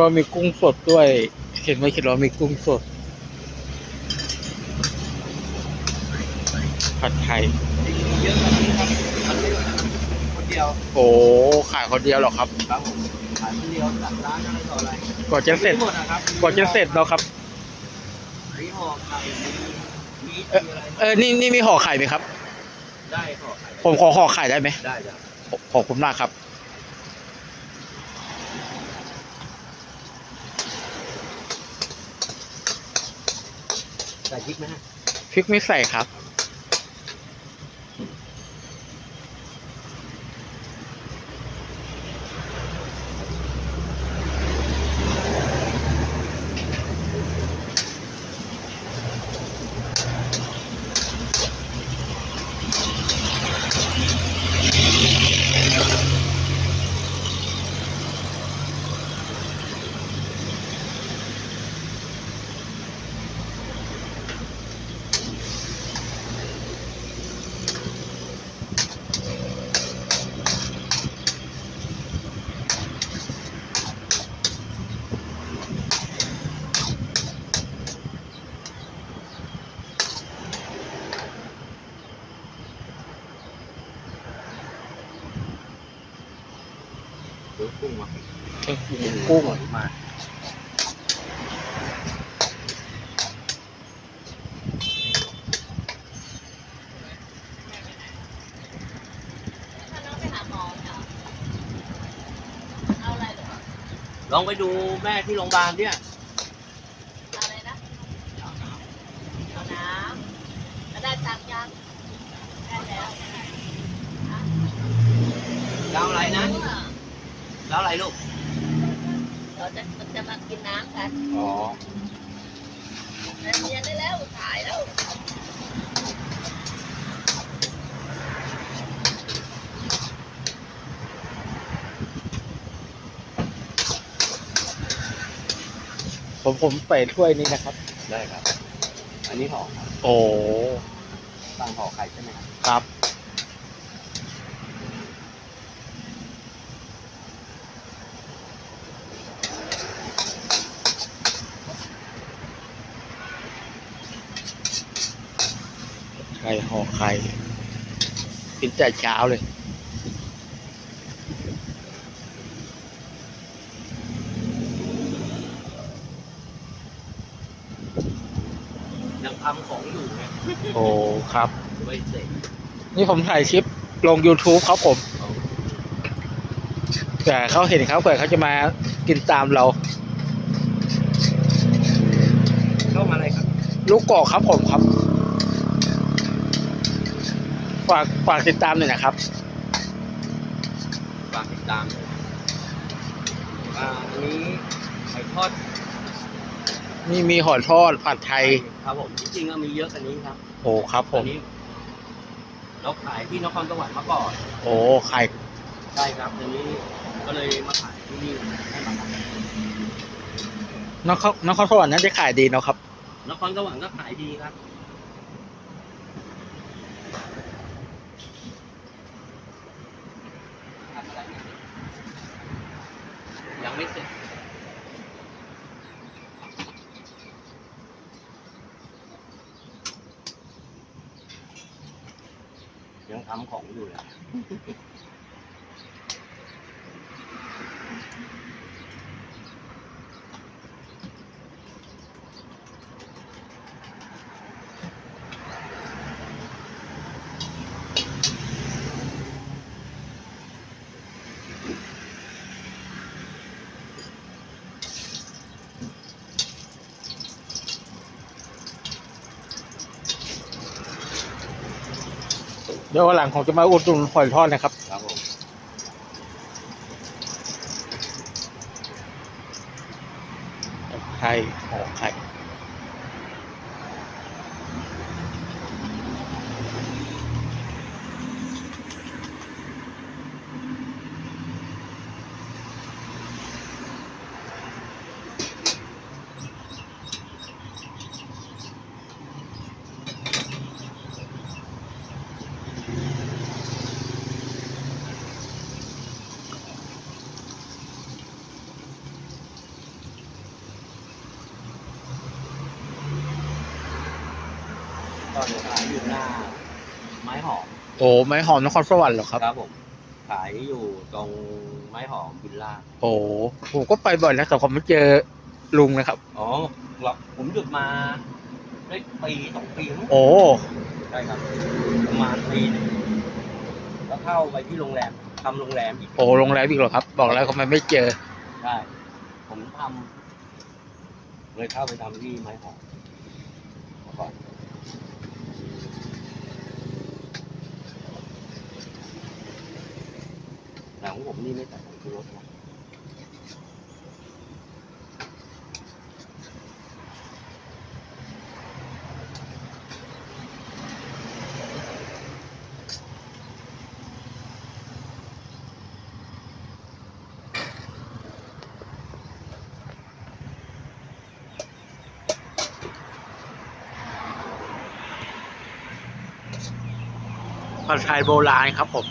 เรามีกุ้งสดด้วย เห็นไหมเห็นเรามีกุ้งสด ผัดไทยเยอะกว่านี้ครับมันไม่คนเดียวโอ้ขายคนเดียวเหรอครับ ครับผมขายคนเดียวจัดร้านอะไรต่ออะไรกว่าจะเสร็จ มีหมดนะครับกว่าจะเสร็จแล้วครับ มีห่อไข่มีมีเอ่ออะไรเออนี่นี่มีห่อไข่ไหมครับ ได้ห่อไข่ผมขอห่อไข่ได้ไหมได้จ้ะขอขอบคุณมากครับ ใส่พริกไหมฮะพริกไม่ใส่ครับ เดี๋ยวกุ้งมา เครื่องปรุงกุ้ง อร่อยมาก ถ้าน้องไปหาหมอเหรอเอา อะไรเหรอลองไปดูแม่ที่โรงพยาบาลเนี่ยเอาอะไรนะเอาน้ำแล้วได้ตังค์ยังได้แล้วแล้วอะไรนะ แล้วอะไรลูก เราจะจะมากินน้ำกันอ๋อแต่เรียนได้แล้วถ่ายแล้วผมผมใส่ถ้วยนี้นะครับ ได้ครับ อันนี้ห่อครับโอ้ สั่งห่อไข่ใช่ไหมครับ ครับ ไข่ห่อไข่กินแต่เช้าเลย ยังทำของอยู่ไงโอ้ครับไว้เสร็จนี่ผมถ่ายคลิปลง YouTube ครับผม แต่เขาเห็นเขาเผื่อเขาจะมากินตามเรา เข้ามาอะไรครับ ลูกกอกครับผมครับ ฝากฝากติดตามหน่อยนะครับ ฝากติดตามเลยอ่าอันนี้ไข่ทอดนี่มีหอยทอดผัดไทยครับผมจริงๆก็มีเยอะกว่านี้ครับโอ้ครับผอัม นนี้เราขายที่นครสวรรค์มาก่อนโอ้ไข่ใช่ครับทีนี้ก็เลยมาขายที่นี่ให้มาขายนครนครสวรรค์นั้นจะขายดีเนาะครับ นครสวรรค์ก็ขายดีครับ ไม่เสร็จยังทำของอยู่เลย เดี๋ยววันหลังผมจะมาอุดหนุนหอยทอดนะครับ ครับผมไข่ห่อไข่ ตอนนี้ขายอยู่หน้า ไม้หอมโอ้ไม้หอมนครสวรรค์เหรอครับ ครับผมขายอยู่ตรงไม้หอมวิลล่าโอ้ผมก็ไปบ่อยนะแต่ผมไม่เจอลุงนะครับ อ๋อครับผมหยุดมาได้ปีสองปีมั้งโอ้ใช่ครับประมาณปีหนึงแล้วเข้าไปที่โรงแรมทำโรงแรมอีกโอ้โรงแรมอีกเหรอครับ บอกแล้วทำไมไม่เจอใช่ผมทำเลยเข้าไปทำที่ไม้หอมเมื่อก่อนแต่ ของผมนี่ไม่ใส่ผงชูรสนะผัดไทยโบราณครับผม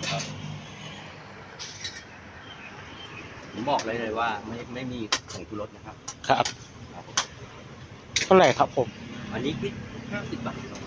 ผมบอกเลยเลยว่าไม่ไม่มีผงชูรสนะครับ ครับครับผมเท่าไหร่ครับผม อันนี้คิดห้าสิบบาทครับ